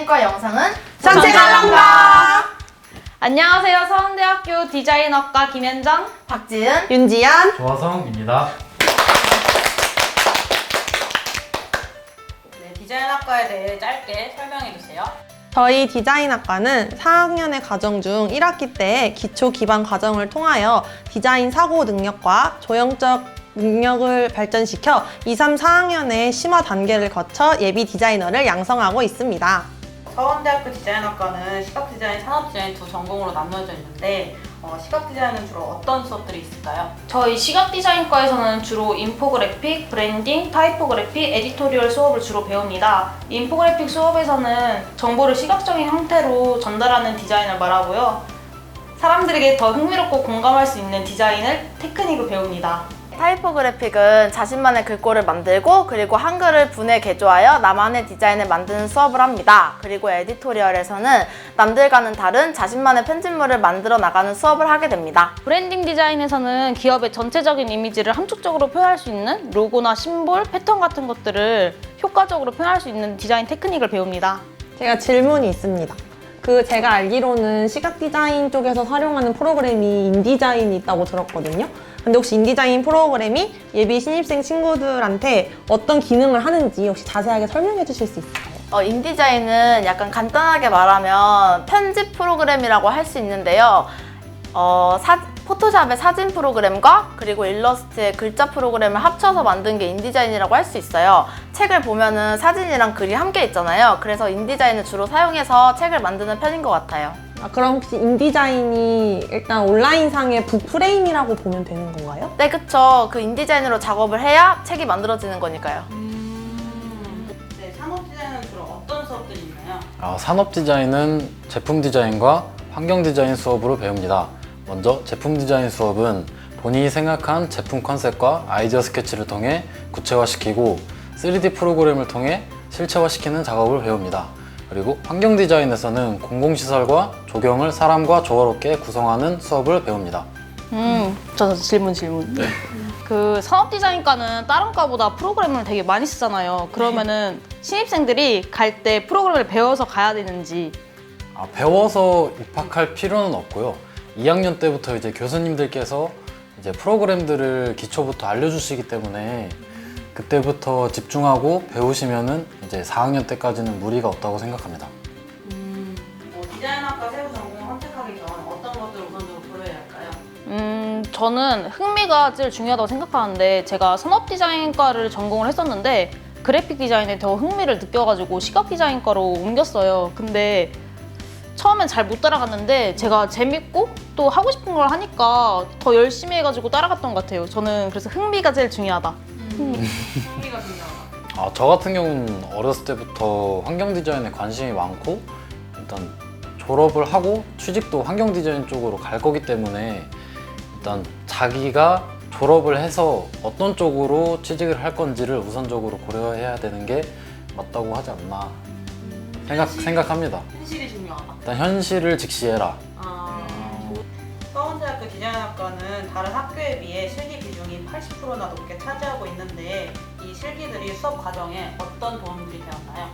디자인과 영상은 산책하란가. 안녕하세요. 서원대학교 디자인학과 김현정. 박지은 윤지연 조화성입니다. 네, 디자인학과에 대해 짧게 설명해 주세요. 저희 디자인학과는 4학년의 과정 중 1학기 때 기초 기반 과정을 통하여 디자인 사고 능력과 조형적 능력을 발전시켜 2, 3, 4학년의 심화 단계를 거쳐 예비 디자이너를 양성하고 있습니다. 서원대학교 디자인학과는 시각 디자인, 산업 디자인 두 전공으로 나누어져 있는데 어, 시각 디자인은 주로 어떤 수업들이 있을까요? 저희 시각 디자인과에서는 주로 인포그래픽, 브랜딩, 타이포그래피, 에디토리얼 수업을 주로 배웁니다. 인포그래픽 수업에서는 정보를 시각적인 형태로 전달하는 디자인을 말하고요. 사람들에게 더 흥미롭고 공감할 수 있는 디자인을 테크닉을 배웁니다. 타이포그래픽은 자신만의 글꼴을 만들고 그리고 한글을 분해 개조하여 나만의 디자인을 만드는 수업을 합니다. 그리고 에디토리얼에서는 남들과는 다른 자신만의 편집물을 만들어 나가는 수업을 하게 됩니다. 브랜딩 디자인에서는 기업의 전체적인 이미지를 함축적으로 표현할 수 있는 로고나 심볼, 패턴 같은 것들을 효과적으로 표현할 수 있는 디자인 테크닉을 배웁니다. 제가 질문이 있습니다. 그 제가 알기로는 시각 디자인 쪽에서 활용하는 프로그램이 인디자인이 있다고 들었거든요. 근데 혹시 인디자인 프로그램이 예비 신입생 친구들한테 어떤 기능을 하는지 혹시 자세하게 설명해 주실 수 있을까요? 어, 인디자인은 약간 간단하게 말하면 편집 프로그램이라고 할 수 있는데요. 어, 사- 포토샵의 사진 프로그램과 그리고 일러스트의 글자 프로그램을 합쳐서 만든 게 인디자인이라고 할 수 있어요. 책을 보면은 사진이랑 글이 함께 있잖아요. 그래서 인디자인을 주로 사용해서 책을 만드는 편인 것 같아요. 아, 그럼 혹시 인디자인이 일단 온라인상의 북프레임이라고 보면 되는 건가요? 네, 그쵸. 그 인디자인으로 작업을 해야 책이 만들어지는 거니까요. 네, 산업 디자인은 주로 어떤 수업들이 있나요? 아, 산업 디자인은 제품 디자인과 환경 디자인 수업으로 배웁니다. 먼저 제품 디자인 수업은 본인이 생각한 제품 컨셉과 아이디어 스케치를 통해 구체화시키고 3D 프로그램을 통해 실체화시키는 작업을 배웁니다. 그리고 환경 디자인에서는 공공시설과 조경을 사람과 조화롭게 구성하는 수업을 배웁니다. 음, 저 질문 질문. 그 산업 디자인과는 다른 과보다 프로그램을 되게 많이 쓰잖아요. 그러면은 신입생들이 갈 때 프로그램을 배워서 가야 되는지 아, 배워서 입학할 필요는 없고요. 2학년 때부터 이제 교수님들께서 이제 프로그램들을 기초부터 알려주시기 때문에 그때부터 집중하고 배우시면은 이제 4학년 때까지는 무리가 없다고 생각합니다. 뭐 디자인학과 세부 전공 선택하기 전 어떤 것들을 우선적으로 고려해야 할까요? 음, 저는 흥미가 제일 중요하다고 생각하는데 제가 산업 디자인과를 전공을 했었는데 그래픽 디자인에 더 흥미를 느껴가지고 시각 디자인과로 옮겼어요. 근데 처음엔 잘 못 따라갔는데 제가 재밌고 또 하고 싶은 걸 하니까 더 열심히 해가지고 따라갔던 것 같아요. 저는 그래서 흥미가 제일 중요하다. 중요하다. 아, 저 같은 경우는 어렸을 때부터 환경 디자인에 관심이 많고 일단 졸업을 하고 취직도 환경 디자인 쪽으로 갈 거기 때문에 일단 자기가 졸업을 해서 어떤 쪽으로 취직을 할 건지를 우선적으로 고려해야 되는 게 맞다고 하지 않나 생각, 생각합니다. 현실이 중요하다. 일단 현실을 직시해라. 아, 디자인학과는 다른 학교에 비해 실기 비중이 80%나 높게 차지하고 있는데 이 실기들이 수업 과정에 어떤 도움들이 되었나요?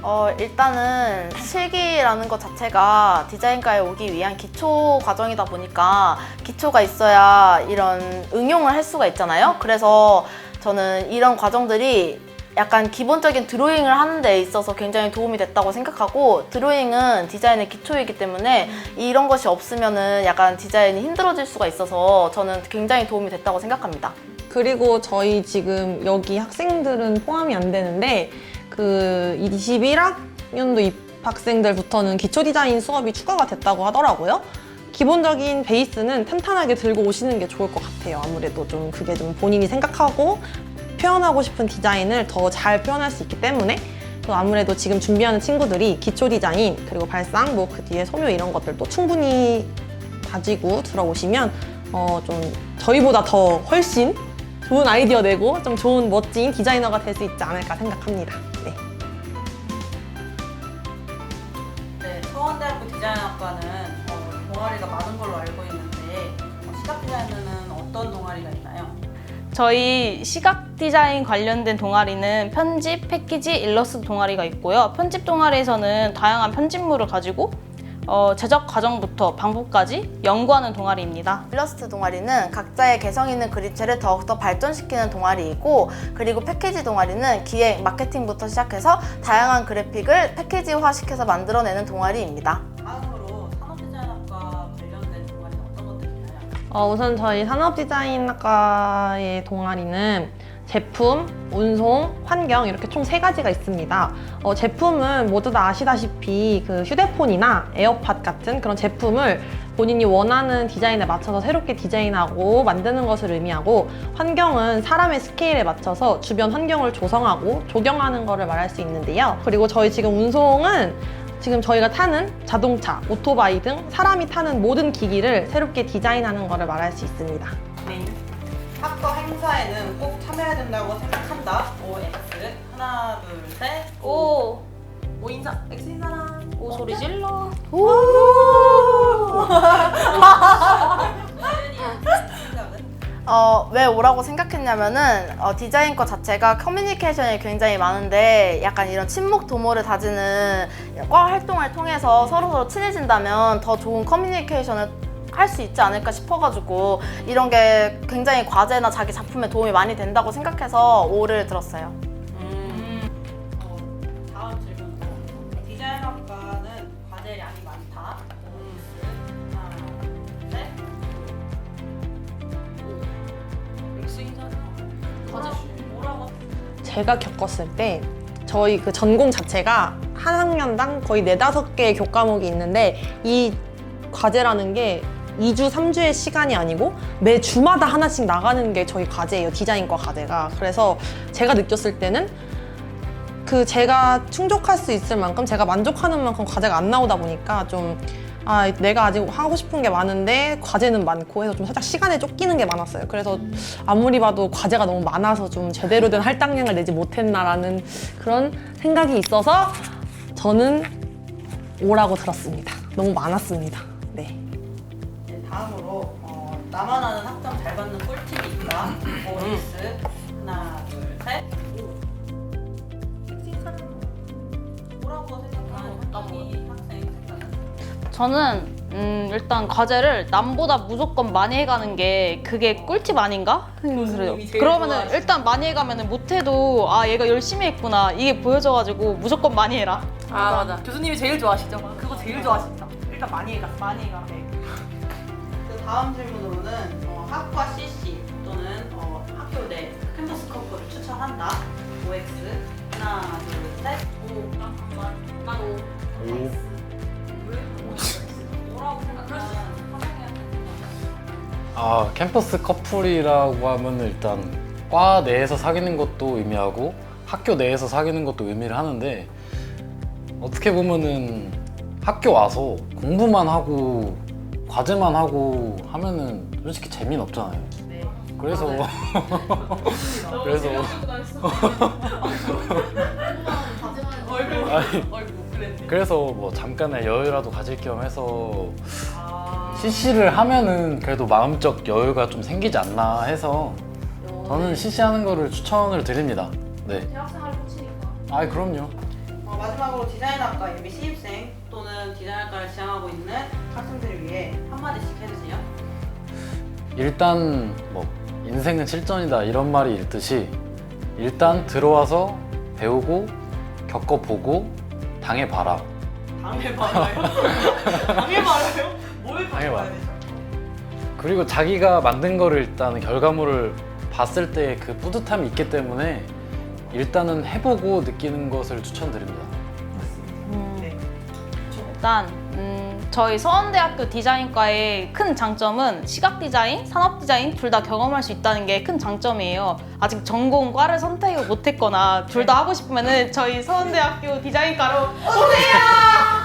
어, 일단은 실기라는 것 자체가 디자인과에 오기 위한 기초 과정이다 보니까 기초가 있어야 이런 응용을 할 수가 있잖아요. 그래서 저는 이런 과정들이 약간 기본적인 드로잉을 하는 데 있어서 굉장히 도움이 됐다고 생각하고 드로잉은 디자인의 기초이기 때문에 이런 것이 없으면은 약간 디자인이 힘들어질 수가 있어서 저는 굉장히 도움이 됐다고 생각합니다. 그리고 저희 지금 여기 학생들은 포함이 안 되는데 그 21학년도 입학생들부터는 기초 디자인 수업이 추가가 됐다고 하더라고요. 기본적인 베이스는 탄탄하게 들고 오시는 게 좋을 것 같아요. 아무래도 좀 그게 좀 본인이 생각하고 표현하고 싶은 디자인을 더 잘 표현할 수 있기 때문에 또 아무래도 지금 준비하는 친구들이 기초 디자인 그리고 발상 뭐 그 뒤에 소묘 이런 것들도 충분히 가지고 들어오시면 어 좀 저희보다 더 훨씬 좋은 아이디어 내고 좀 좋은 멋진 디자이너가 될 수 있지 않을까 생각합니다. 네. 네, 서원대학교 디자인학과는 어, 동아리가 많은 걸로 알고 있는데 어, 시각 디자인은 어떤 동아리가 있나요? 저희 시각 디자인 관련된 동아리는 편집, 패키지, 일러스트 동아리가 있고요. 편집 동아리에서는 다양한 편집물을 가지고 어, 제작 과정부터 방법까지 연구하는 동아리입니다. 일러스트 동아리는 각자의 개성 있는 그림체를 더욱더 발전시키는 동아리이고 그리고 패키지 동아리는 기획, 마케팅부터 시작해서 다양한 그래픽을 패키지화시켜서 만들어내는 동아리입니다. 다음으로 산업디자인학과 관련된 동아리 어떤 것들이 있나요? 어, 우선 저희 산업디자인학과의 동아리는 제품, 운송, 환경 이렇게 총 세 가지가 있습니다. 어, 제품은 모두 다 아시다시피 그 휴대폰이나 에어팟 같은 그런 제품을 본인이 원하는 디자인에 맞춰서 새롭게 디자인하고 만드는 것을 의미하고 환경은 사람의 스케일에 맞춰서 주변 환경을 조성하고 조경하는 것을 말할 수 있는데요. 그리고 저희 지금 운송은 지금 저희가 타는 자동차, 오토바이 등 사람이 타는 모든 기기를 새롭게 디자인하는 것을 말할 수 있습니다. 학과 행사에는 꼭 참여해야 된다고 생각한다. OX 하나 둘 셋. 오, 오 인사, 엑스인사람. 오 소리 질러. 생각은 어, 왜 오라고 생각했냐면은 어, 디자인과 자체가 커뮤니케이션이 굉장히 많은데 약간 이런 친목 도모를 다지는 과 활동을 통해서 서로서로 친해진다면 더 좋은 커뮤니케이션을 할 수 있지 않을까 싶어가지고 이런 게 굉장히 과제나 자기 작품에 도움이 많이 된다고 생각해서 오를 들었어요. 음. 어, 다음 질문으로 디자인학과는 과제량이 많다. OX 하나 둘셋 과제 뭐라고 제가 겪었을 때 저희 그 전공 자체가 한 학년당 거의 네다섯 개의 교과목이 있는데 이 과제라는 게 2주, 3주의 시간이 아니고 매 주마다 하나씩 나가는 게 저희 과제예요. 디자인과 과제가. 그래서 제가 느꼈을 때는 그 제가 충족할 수 있을 만큼 제가 만족하는 만큼 과제가 안 나오다 보니까 좀 아, 내가 아직 하고 싶은 게 많은데 과제는 많고 해서 좀 살짝 시간에 쫓기는 게 많았어요. 그래서 아무리 봐도 과제가 너무 많아서 좀 제대로 된 할당량을 내지 못했나라는 그런 생각이 있어서 저는 오라고 들었습니다. 너무 많았습니다. 네. 네, 다음으로 어, 나만 아는 학점 잘 받는 꿀팁이 있다. OX 하나 둘 셋 뭐라고 생각하는 학생이 학생 생각은? 저는 음, 일단 과제를 남보다 무조건 많이 해가는 게 그게 꿀팁 아닌가? 그래요. 교수님이 제일 그러면은 좋아하시는 일단 많이 해가면은 못해도 아 얘가 열심히 했구나 이게 보여져가지고 무조건 많이 해라. 아 맞아 교수님이 제일 좋아하시죠? 그거 제일 좋아하시죠? 일단 많이 해가 많이 해가 네. 그 다음 질문으로는 어, 학과 CC 또는 어, 학교 내 캠퍼스 커플을 추천한다. OX 하나 둘 셋 오. 잠깐만 나도 오. 뭐라고 생각하는 아 캠퍼스 커플이라고 하면 일단 과 내에서 사귀는 것도 의미하고 학교 내에서 사귀는 것도 의미를 하는데 어떻게 보면은 학교 와서 공부만 하고 과제만 하고 하면은 솔직히 재미는 없잖아요. 네. 그래서 그래서 얼굴 그랬네 그래서 뭐 잠깐의 여유라도 가질 겸 해서 아, CC를 하면은 그래도 마음적 여유가 좀 생기지 않나 해서 저는 CC 하는 거를 추천을 드립니다. 네. 대학생활 꽂히니까 아 그럼요. 어, 마지막으로 디자인학과 예비 신입생 또는 디자인학과를 지향하고 있는 학생들을 위해 한마디씩 해주세요. 일단 뭐 인생은 실전이다 이런 말이 있듯이 일단 들어와서 배우고 겪어보고 당해봐라. 당해 말아요. 당해 말아요? 뭘 당해봐. 봐야 되죠? 그리고 자기가 만든 거를 일단 결과물을 봤을 때 그 뿌듯함이 있기 때문에 일단은 해보고 느끼는 것을 추천드립니다. 네. 일단 음, 저희 서원대학교 디자인과의 큰 장점은 시각 디자인, 산업 디자인 둘 다 경험할 수 있다는 게 큰 장점이에요. 아직 전공과를 선택을 못했거나 둘 다 하고 싶으면은 저희 서원대학교 디자인과로 오세요.